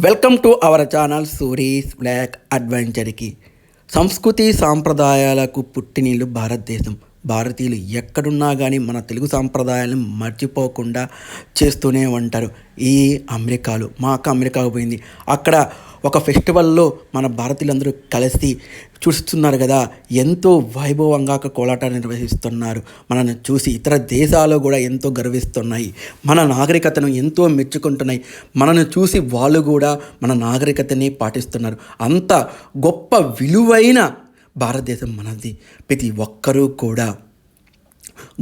Welcome to our channel Suri's black అడ్వెంచర్కి సంస్కృతి సాంప్రదాయాలకు పుట్టినీళ్ళు భారతదేశం. భారతీయులు ఎక్కడున్నా కానీ మన తెలుగు సాంప్రదాయాలను మర్చిపోకుండా చేస్తూనే ఉంటారు. ఈ అమెరికాలో మాకు అమెరికా అమెరికాకు పోయింది. అక్కడ ఒక ఫెస్టివల్లో మన భారతీయులందరూ కలిసి చూస్తున్నారు కదా ఎంతో వైభవంగా అక్కడ నిర్వహిస్తున్నారు. మనల్ని చూసి ఇతర దేశాలు కూడా ఎంతో గర్విస్తున్నాయి. మన నాగరికతను ఎంతో మెచ్చుకుంటున్నాయి. మనల్ని చూసి వాళ్ళు కూడా మన నాగరికతని పాటిస్తున్నారు. అంత గొప్ప విలువైన భారతదేశం మనది. ప్రతి ఒక్కరూ కూడా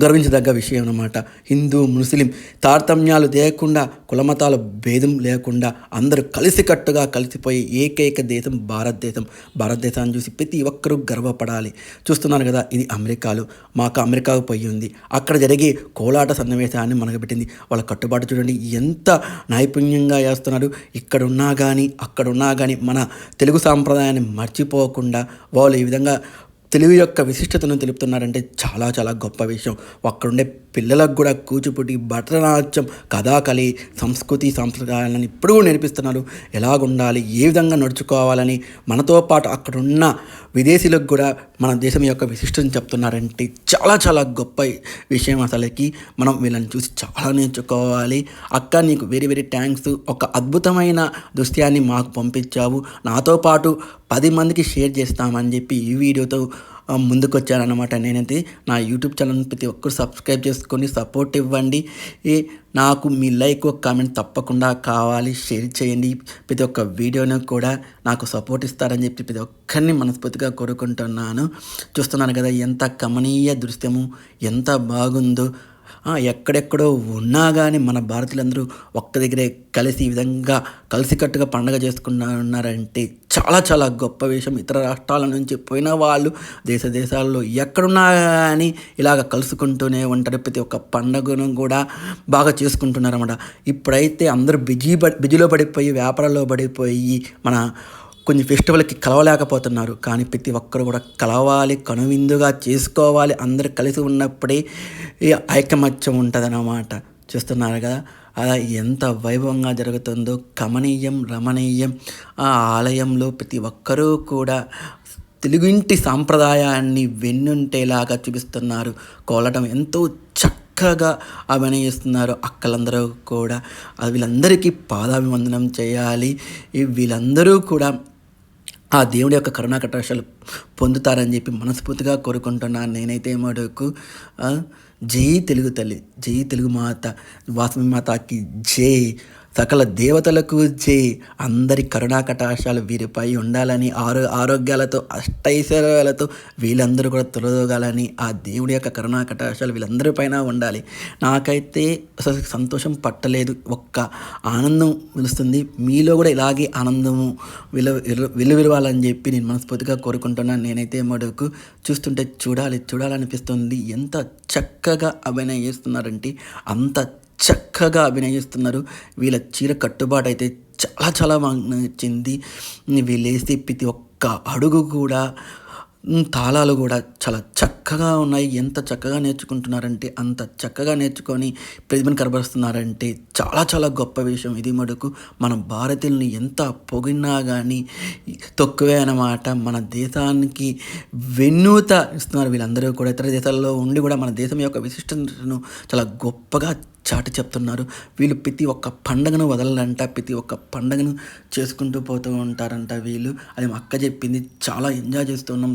గర్వించదగ్గ విషయం అన్నమాట. హిందూ ముస్లిం తారతమ్యాలు లేకుండా కులమతాల భేదం లేకుండా అందరూ కలిసికట్టుగా కలిసిపోయి ఏకైక దేశం భారతదేశం. భారతదేశాన్ని చూసి ప్రతి ఒక్కరూ గర్వపడాలి. చూస్తున్నారు కదా ఇది అమెరికాలో. మాకు అమెరికాకు పోయి ఉంది. అక్కడ జరిగే కోలాట సన్నివేశాన్ని మనకు పెట్టింది వాళ్ళ కట్టుబాటు చూడండి ఎంత నైపుణ్యంగా వేస్తున్నారు ఇక్కడున్నా కానీ అక్కడున్నా కానీ మన తెలుగు సాంప్రదాయాన్ని మర్చిపోకుండా వాళ్ళు ఈ విధంగా తెలుగు యొక్క విశిష్టతను తెలుపుతున్నారంటే చాలా చాలా గొప్ప విషయం. అక్కడుండే పిల్లలకు కూడా కూచిపూడి భరతనాట్యం కథాకళి సంస్కృతి సాంప్రదాయాలను ఇప్పుడు నేర్పిస్తున్నారు. ఎలాగుండాలి ఏ విధంగా నడుచుకోవాలని మనతో పాటు అక్కడున్న విదేశీలకు కూడా మన దేశం యొక్క విశిష్టతను చెప్తున్నారంటే చాలా చాలా గొప్ప విషయం అసలుకి. మనం వీళ్ళని చూసి చాలా నేర్చుకోవాలి. అక్క నీకు వెరీ వెరీ థ్యాంక్స్ ఒక అద్భుతమైన దృశ్యాన్ని మాకు పంపించావు. నాతో పాటు పది మందికి షేర్ చేస్తామని చెప్పి ఈ వీడియోతో ముందుకు నేనైతే నా యూట్యూబ్ ఛానల్ ప్రతి ఒక్కరు సబ్స్క్రైబ్ చేసుకొని సపోర్ట్ ఇవ్వండి. నాకు మీ లైక్ ఒక కామెంట్ తప్పకుండా కావాలి. షేర్ చేయండి. ప్రతి ఒక్క వీడియోను కూడా నాకు సపోర్ట్ ఇస్తారని చెప్పి ప్రతి ఒక్కరిని మనస్ఫూర్తిగా కోరుకుంటున్నాను. చూస్తున్నాను కదా ఎంత కమనీయ దృశ్యము ఎంత బాగుందో. ఎక్కడెక్కడో ఉన్నా కానీ మన భారతీయులందరూ ఒక్క దగ్గరే కలిసి ఈ విధంగా కలిసికట్టుగా పండగ చేసుకున్నారంటే చాలా చాలా గొప్ప విషయం ఇతర రాష్ట్రాల నుంచి పోయిన వాళ్ళు దేశ దేశాల్లో ఎక్కడున్నా కానీ ఇలాగ కలుసుకుంటూనే ఉంటారు. ప్రతి ఒక్క పండుగను కూడా బాగా చేసుకుంటున్నారన్నమాట. ఇప్పుడైతే అందరూ బిజీ బిజీలో పడిపోయి వ్యాపారాల్లో పడిపోయి మన కొన్ని ఫెస్టివల్కి కలవలేకపోతున్నారు. కానీ ప్రతి ఒక్కరు కూడా కలవాలి కనువిందుగా చేసుకోవాలి. అందరు కలిసి ఉన్నప్పుడే ఈ ఐకమత్యం ఉంటుందన్నమాట. చూస్తున్నారు కదా? అలా ఎంత వైభవంగా జరుగుతుందో. కమనీయం రమణీయం. ఆ ఆలయంలో ప్రతి ఒక్కరూ కూడా తెలుగింటి సాంప్రదాయాన్ని వెన్నుంటేలాగా చూపిస్తున్నారు. కోలటం ఎంతో చక్కగా అభినయిస్తున్నారు. అక్కలందరూ కూడా. వీళ్ళందరికీ పాదాభివందనం చేయాలి. వీళ్ళందరూ కూడా ఆ దేవుడి యొక్క కరుణా కటాక్షాలు పొందుతారని చెప్పి మనస్ఫూర్తిగా కోరుకుంటున్నాను. నేనైతే మటుకు జై తెలుగు తల్లి జై తెలుగు మాత వాసవి మాతకి జై. సకల దేవతలకు జై. అందరి కరుణా కటాక్షాలు వీరిపై ఉండాలని ఆరో ఆరోగ్యాలతో అష్టైశ్వర్యాలతో వీళ్ళందరూ కూడా తొలదోగాలని ఆ దేవుడి యొక్క కరుణా కటాక్షాలు వీళ్ళందరిపైన ఉండాలి. నాకైతే అసలు సంతోషం పట్టలేదు ఒక్క ఆనందం వెలుస్తుంది మీలో కూడా ఇలాగే ఆనందము విలు విలు- వెలువిరవాలని చెప్పి నేను మనస్ఫూర్తిగా కోరుకుంటున్నాను. నేనైతే మడుకు చూస్తుంటే చూడాలి చూడాలనిపిస్తుంది. ఎంత చక్కగా అభినయం చేస్తున్నారంటే అంత చక్కగా అభినయిస్తున్నారు వీళ్ళ చీర కట్టుబాటు అయితే చాలా చాలా బాగా నచ్చింది. వీళ్ళేసి ప్రతి ఒక్క అడుగు కూడా తాళాలు కూడా చాలా చక్కగా ఉన్నాయి. ఎంత చక్కగా నేర్చుకుంటున్నారంటే అంత చక్కగా నేర్చుకొని ప్రతిభను కనబరుస్తున్నారంటే చాలా చాలా గొప్ప విషయం ఇది మటుకు. మన భారతీయుల్ని ఎంత పొగినా కానీ తక్కువే అన్నమాట. మన దేశానికి వెన్నూత ఇస్తున్నారు వీళ్ళందరూ కూడా. ఇతర దేశాల్లో ఉండి కూడా మన దేశం యొక్క విశిష్టతను చాలా గొప్పగా చాటి చెప్తున్నారు. వీళ్ళు ప్రతి ఒక్క పండగను వదలంట ప్రతి ఒక్క పండగను చేసుకుంటూ పోతూ ఉంటారంట వీళ్ళు. అది మా అక్క చెప్పింది. చాలా ఎంజాయ్ చేస్తున్నాం